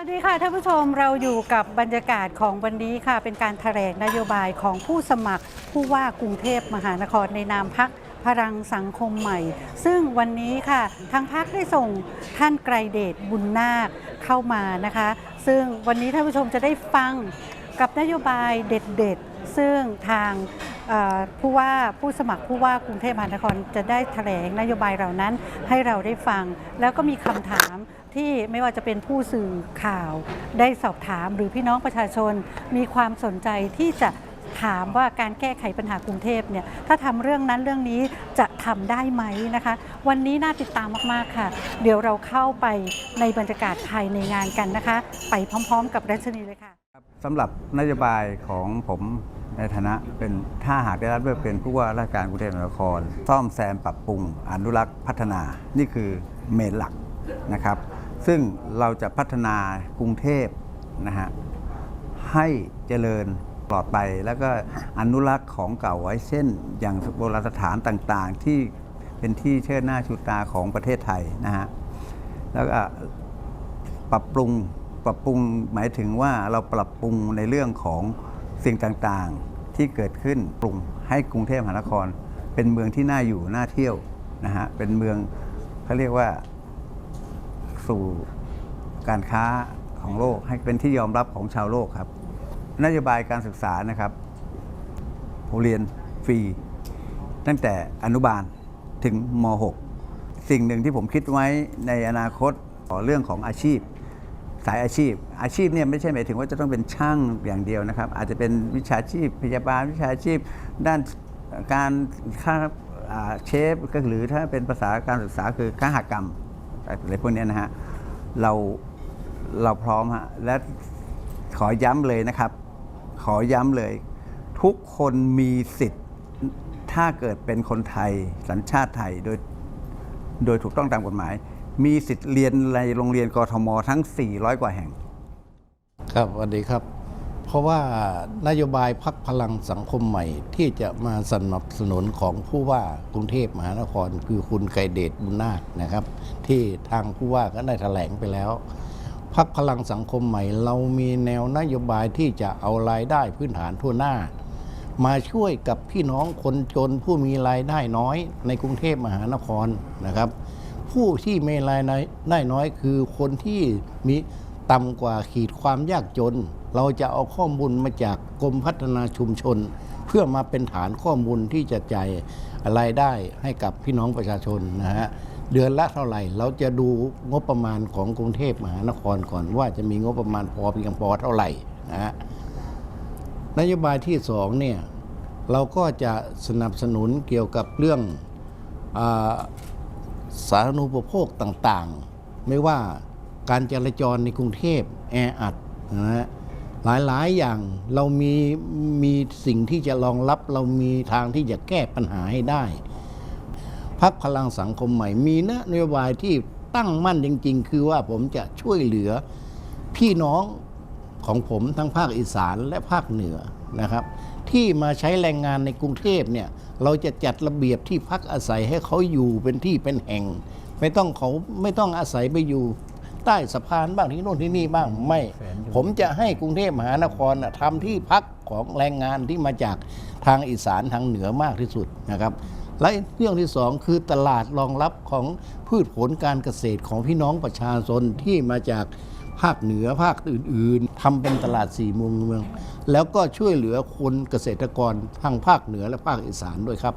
วัสดีค่ะท่านผู้ชมเราอยู่กับบรรยากาศของวันนี้ค่ะ เป็นการแถลงนโยบายของผู้สมัครผู้ว่ากรุงเทพมหานครในนามพักพลังสังคมใหม่ ซึ่งวันนี้ค่ะทางพักได้ส่งท่านไกรเดชบุญนาคเข้ามานะคะ ซึ่งวันนี้ท่านผู้ชมจะได้ฟังกับนโยบายเด็ดๆ ซึ่งทางผู้ว่าผู้สมัครผู้ว่ากรุงเทพมหานครจะได้แถลงนโยบายเหล่านั้นให้เราได้ฟัง แล้วก็มีคำถาม ที่ไม่ว่าจะเป็นผู้สื่อข่าว ได้สอบถามหรือพี่น้องประชาชนมีความสนใจที่จะถามว่าการแก้ไขปัญหากรุงเทพเนี่ยถ้าทำเรื่องนั้นเรื่องนี้จะทำได้ไหมนะคะ วันนี้น่าติดตามมากๆค่ะ เดี๋ยวเราเข้าไปในบรรยากาศภายในงานกันนะคะ ไปพร้อม ๆ กับรัชนีเลยค่ะสำหรับนโยบายของผมในฐานะเป็นถ้าหากได้รับเลือกเป็นผู้ว่าราชการกรุงเทพมหานคร ซ่อมแซมปรับปรุงอนุรักษ์พัฒนานี่คือเมนหลักนะครับ ซึ่งเราจะพัฒนากรุงเทพนะฮะให้เจริญปลอดภัยแล้วก็อนุรักษ์ของเก่าไว้เช่น อย่างโบราณสถานต่างๆ ที่เป็นที่เชิดหน้าชูตาของประเทศไทยนะฮะแล้วก็ปรับปรุงปรับปรุงหมายถึงว่าเราปรับปรุงในเรื่องของสิ่งต่างๆที่เกิดขึ้นปรุงให้กรุงเทพมหานคร เป็นเมืองที่น่าอยู่น่าเที่ยวนะฮะเป็นเมืองเขาเรียกว่า สู่การค้าของโลกให้เป็นที่ยอมรับของชาวโลกครับ นโยบายการศึกษานะครับผมเรียนฟรี ตั้งแต่อนุบาลถึงม .6 สิ่งหนึ่งที่ผมคิดไว้ในอนาคตต่อเรื่องของอาชีพ สายอาชีพ อาชีพเนี่ยไม่ใช่หมายถึงว่าจะต้องเป็นช่างอย่างเดียวนะครับ อาจจะเป็นวิชาชีพพยาบาลวิชาชีพ ด้านการค่าเชฟก็หรือถ้าเป็นภาษาการศึกษาคือค้าหกรรม อะไรพวกนี้นะฮะเราเราพร้อมฮะและขอย้ำเลยนะครับ ขอย้ำเลย ทุกคนมีสิทธิ์ ถ้าเกิดเป็นคนไทยสัญชาติไทยโดยโดยถูกต้องตามกฎหมาย มีสิทธิ์เรียนในโรงเรียนกทมทั้ง 400 กว่าแห่ง ครับสวัสดีครับ เพราะว่านโยบายพักพลังสังคมใหม่ ที่จะมาสนับสนุนของผู้ว่ากรุงเทพมหานครคือคุณไกรเดชบุญนาคนะครับ ที่ทางผู้ว่าก็ได้แถลงไปแล้วพักพลังสังคมใหม่ เรามีแนวนโยบายที่จะเอารายได้พื้นฐานทั่วหน้า มาช่วยกับพี่น้องคนจนผู้มีรายได้น้อยในกรุงเทพมหานครนะครับ ผู้ที่มีรายได้น้อยคือคนที่มีต่ำกว่าขีดความยากจน เราจะเอาข้อมูลมาจากกรมพัฒนาชุมชน เพื่อมาเป็นฐานข้อมูลที่จะจ่ายรายได้ให้กับพี่น้องประชาชนนะฮะเดือนละเท่าไหร่ เราจะดูงบประมาณของกรุงเทพมหานครก่อนว่าจะมีงบประมาณพอเพียงพอเท่าไหร่นะฮะนโยบายที่สองเนี่ยเราก็จะสนับสนุนเกี่ยวกับเรื่องอสาธารณูปโภคต่างๆ ไม่ว่าการจราจรในกรุงเทพแออัดนะฮะ หลายๆอย่างเรามีมีสิ่งที่จะรองรับเรามีทางที่จะแก้ปัญหาให้ได้พักพลังสังคมใหม่มีนโยบายที่ตั้งมั่นจริง ๆ คือว่าผมจะช่วยเหลือพี่น้องของผมทั้งภาคอีสานและภาคเหนือนะครับ ที่มาใช้แรงงานในกรุงเทพเนี่ยเราจะจัดระเบียบที่พักอาศัยให้เขาอยู่เป็นที่เป็นแห่ง ไม่ต้องเขาไม่ต้องอาศัยไปอยู่ ใต้สะพานบ้างที่โน่นที่นี่บ้างไม่ ผมจะให้กรุงเทพมหานครน่ะทำที่พักของแรงงานที่มาจากทางอีสานทางเหนือมากที่สุดนะครับ และเรื่องที่สองคือตลาดรองรับของพืชผลการเกษตรของพี่น้องประชาชนที่มาจากภาคเหนือภาคอื่น ๆทำเป็นตลาดสี่มุมเมือง แล้วก็ช่วยเหลือคนเกษตรกรทางภาคเหนือและภาคอีสานด้วยครับ